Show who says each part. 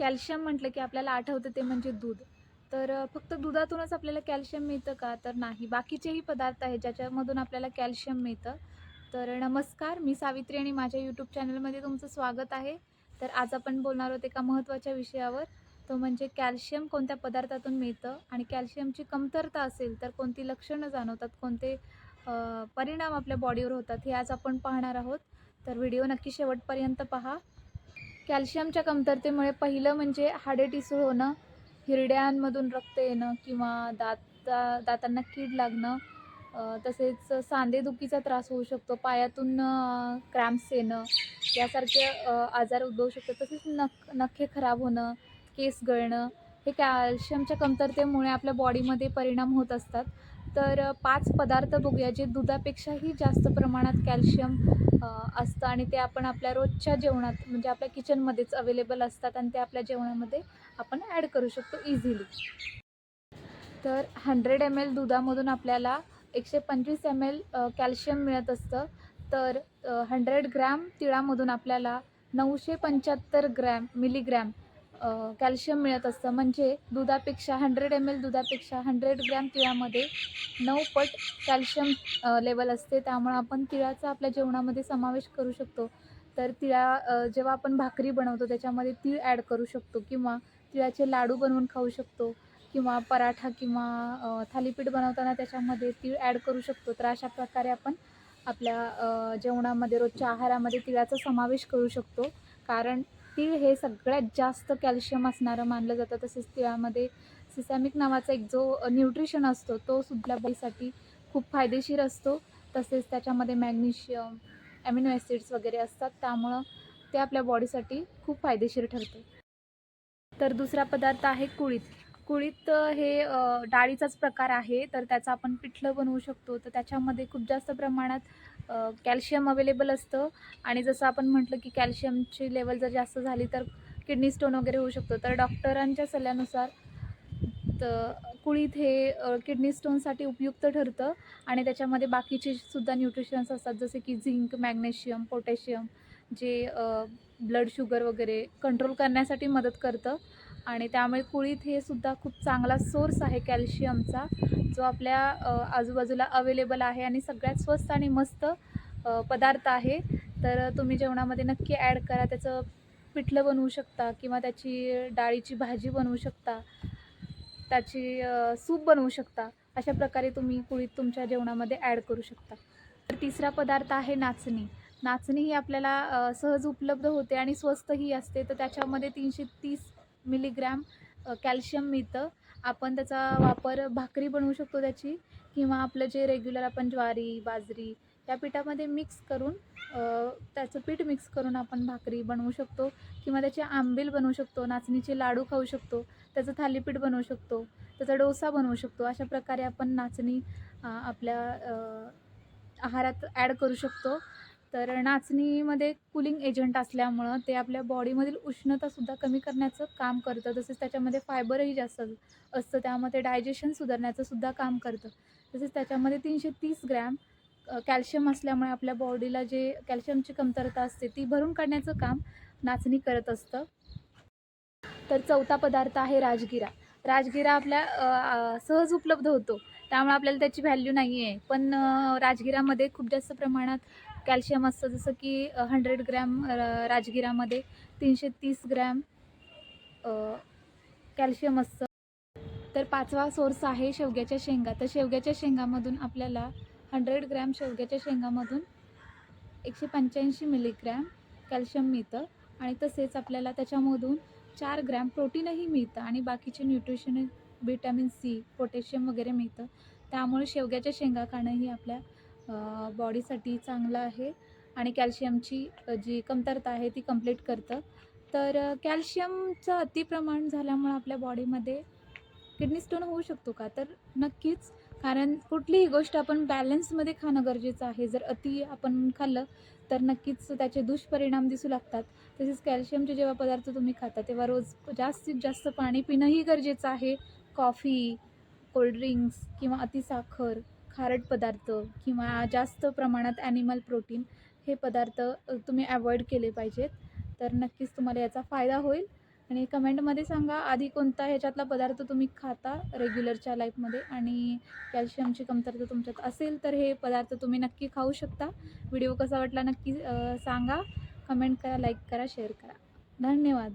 Speaker 1: Calcium म्हटलं की आपल्याला आठवतं ते म्हणजे दूध. तर फक्त दुधातूनच आपल्याला कॅल्शियम मिळतं का? तर नाही. बाकीचेही पदार्थ आहेत ज्याच्यामधून आपल्याला कॅल्शियम मिळतं. तर नमस्कार. मी सावित्री आणि माझ्या यूट्यूब चॅनलमध्ये तुमचं स्वागत आहे. तर आज आपण बोलणार आहोत एका महत्त्वाच्या विषयावर. तो म्हणजे कॅल्शियम कोणत्या पदार्थातून मिळतं आणि कॅल्शियमची कमतरता असेल तर कोणती लक्षणं जाणवतात कोणते परिणाम आपल्या बॉडीवर होतात हे आज आपण पाहणार आहोत. तर व्हिडिओ नक्की शेवटपर्यंत पहा. कॅल्शियमच्या कमतरतेमुळे पहिलं म्हणजे हाडे टिसूळ होणं हिरड्यांमधून रक्त येणं किंवा दाता दातांना कीड लागणं तसेच सांधेदुखीचा त्रास होऊ शकतो पायातून क्रॅम्प्स येणं यासारखे आजार उद्भवू शकतात. तसेच नख नखे खराब होणं केस गळणं हे कॅल्शियमच्या कमतरतेमुळे आपल्या बॉडीमध्ये परिणाम होत असतात. तर पाच पदार्थ बघूया जे दुधापेक्षाही जास्त प्रमाणात कॅल्शियम असतं आणि ते आपण आपल्या रोजच्या जेवणात म्हणजे आपल्या किचनमध्येच अवेलेबल असतात आणि ते आपल्या जेवणामध्ये आपण ॲड करू शकतो इझिली. तर हंड्रेड एम एल दुधामधून आपल्याला एकशे पंचवीस एम एल कॅल्शियम मिळत असतं. तर हंड्रेड ग्रॅम तिळामधून आपल्याला नऊशे पंच्याहत्तर ग्रॅम मिलीग्रॅम कॅल्शियम मिळत असतं. म्हणजे दुधापेक्षा हंड्रेड एम एल दुधापेक्षा हंड्रेड ग्रॅम तिळामध्ये नऊ पट कॅल्शियम लेवल असते. त्यामुळे आपण तिळाचा आपल्या जेवणामध्ये समावेश करू शकतो. तर तिळा जेव्हा आपण भाकरी बनवतो त्याच्यामध्ये तीळ ॲड करू शकतो किंवा तिळाचे लाडू बनवून खाऊ शकतो किंवा पराठा किंवा थालीपीठ बनवताना त्याच्यामध्ये तीळ ॲड करू शकतो. तर अशा प्रकारे आपण आपल्या जेवणामध्ये रोजच्या आहारामध्ये तिळाचा समावेश करू शकतो. कारण तीळ हे सगळ्यात जास्त कॅल्शियम असणारं मानलं जातं. तसेच तिळामध्ये सिसॅमिक नावाचा एक जो न्यूट्रिशन असतो तो सुद्धा बाईसाठी खूप फायदेशीर असतो. तसेच त्याच्यामध्ये मॅग्नेशियम ॲमिनो ॲसिड्स वगैरे असतात. त्यामुळं ते आपल्या बॉडीसाठी खूप फायदेशीर ठरते. तर दुसरा पदार्थ आहे कुळीत. कुळीत हे डाळीचाच प्रकार आहे तर त्याचं आपण पिठलं बनवू शकतो. तर त्याच्यामध्ये खूप जास्त प्रमाणात कॅल्शियम अवेलेबल असतं. आणि जसं आपण म्हटलं की कॅल्शियमची लेवल जर जास्त झाली तर किडनी स्टोन वगैरे होऊ शकतो. तर डॉक्टरांच्या सल्ल्यानुसार तर कुळीत हे किडनी स्टोनसाठी उपयुक्त ठरतं. आणि त्याच्यामध्ये बाकीचे सुद्धा न्यूट्रिशन्स असतात जसे की झिंक मॅग्नेशियम पोटॅशियम जे ब्लड शुगर वगैरे कंट्रोल करण्यासाठी मदत करतं. आणि त्यामुळे कुळीत हे सुद्धा खूप चांगला सोर्स आहे कॅल्शियमचा जो आपल्या आजूबाजूला अवेलेबल आहे आणि सगळ्यात स्वस्त आणि मस्त पदार्थ आहे. तर तुम्ही जेवणामध्ये नक्की ॲड करा. त्याचं पिठलं बनवू शकता किंवा त्याची डाळीची भाजी बनवू शकता त्याची सूप बनवू शकता. अशा प्रकारे तुम्ही कुळीत तुमच्या जेवणामध्ये ॲड करू शकता. तर तिसरा पदार्थ आहे नाचणी. नाचणी ही आपल्याला सहज उपलब्ध होते आणि स्वस्तही असते. तर त्याच्यामध्ये तीनशे तीस मिलीग्रॅम कॅल्शियम मिळतं. आपण त्याचा वापर भाकरी बनवू शकतो त्याची किंवा आपलं जे रेग्युलर आपण ज्वारी बाजरी त्या पिठामध्ये मिक्स करून त्याचं पीठ मिक्स करून आपण भाकरी बनवू शकतो किंवा त्याचे आंबील बनवू शकतो नाचणीचे लाडू खाऊ शकतो त्याचं थालीपीठ बनवू शकतो त्याचा डोसा बनवू शकतो. अशा प्रकारे आपण नाचणी आपल्या आहारात ॲड करू शकतो. तर नाचणीमध्ये कुलिंग एजंट असल्यामुळं ते आपल्या बॉडीमधील उष्णतासुद्धा कमी करण्याचं काम करतं. तसेच त्याच्यामध्ये फायबरही जास्त असतं. त्यामध्ये डायजेशन सुधारण्याचं सुद्धा काम करतं. तसेच त्याच्यामध्ये तीनशे तीस ग्रॅम कॅल्शियम असल्यामुळे आपल्या बॉडीला जे कॅल्शियमची कमतरता असते ती भरून काढण्याचं काम नाचणी करत असतं. तर चौथा पदार्थ आहे राजगिरा. राजगिरा आपल्या सहज उपलब्ध होतो. त्यामुळे आपल्याला त्याची व्हॅल्यू नाही आहे पण राजगिरामध्ये खूप जास्त प्रमाणात कॅल्शियम असतं जसं की हंड्रेड ग्रॅम राजगिरामध्ये तीनशे तीस ग्रॅम कॅल्शियम असतं. तर पाचवा सोर्स आहे शेवग्याच्या शेंगा. तर शेवग्याच्या शेंगामधून आपल्याला हंड्रेड ग्रॅम शेवग्याच्या शेंगामधून एकशे पंच्याऐंशी मिलीग्रॅम कॅल्शियम मिळतं आणि तसेच आपल्याला त्याच्यामधून चार ग्रॅम प्रोटीनही मिळतं आणि बाकीचे न्यूट्रिशन विटॅमिन सी पोटॅशियम वगैरे मिळतं. त्यामुळे शेवग्याच्या शेंगा खाणंही आपल्या बॉडीसाठी चांगलं आहे आणि कॅल्शियमची जी कमतरता आहे ती कंप्लीट करतं. तर कॅल्शियमचं अतिप्रमाण झाल्यामुळं आपल्या बॉडीमध्ये किडनी स्टोन होऊ शकतो का? तर नक्कीच. कारण कुठलीही गोष्ट आपण बॅलन्समध्ये खाणं गरजेचं आहे. जर अति आपण खाल्लं तर नक्कीच त्याचे दुष्परिणाम दिसू लागतात. तसेच कॅल्शियमचे जेव्हा पदार्थ तुम्ही खाता तेव्हा रोज जास्तीत जास्त पाणी पिणंही गरजेचं आहे. कॉफी कोल्ड्रिंक्स किंवा अतिसाखर खारट पदार्थ किंवा जास्त प्रमाणात ॲनिमल प्रोटीन हे पदार्थ तुम्ही अवॉइड केले पाहिजेत. तर नक्कीच तुम्हाला याचा फायदा होईल. आणि कमेंटमध्ये सांगा आधी कोणता ह्याच्यातला पदार्थ तुम्ही खाता रेग्युलरच्या लाईफमध्ये आणि कॅल्शियमची कमतरता तुमच्यात असेल तर हे पदार्थ तुम्ही नक्की खाऊ शकता. व्हिडिओ कसा वाटला नक्की सांगा. कमेंट करा लाईक करा शेअर करा. धन्यवाद.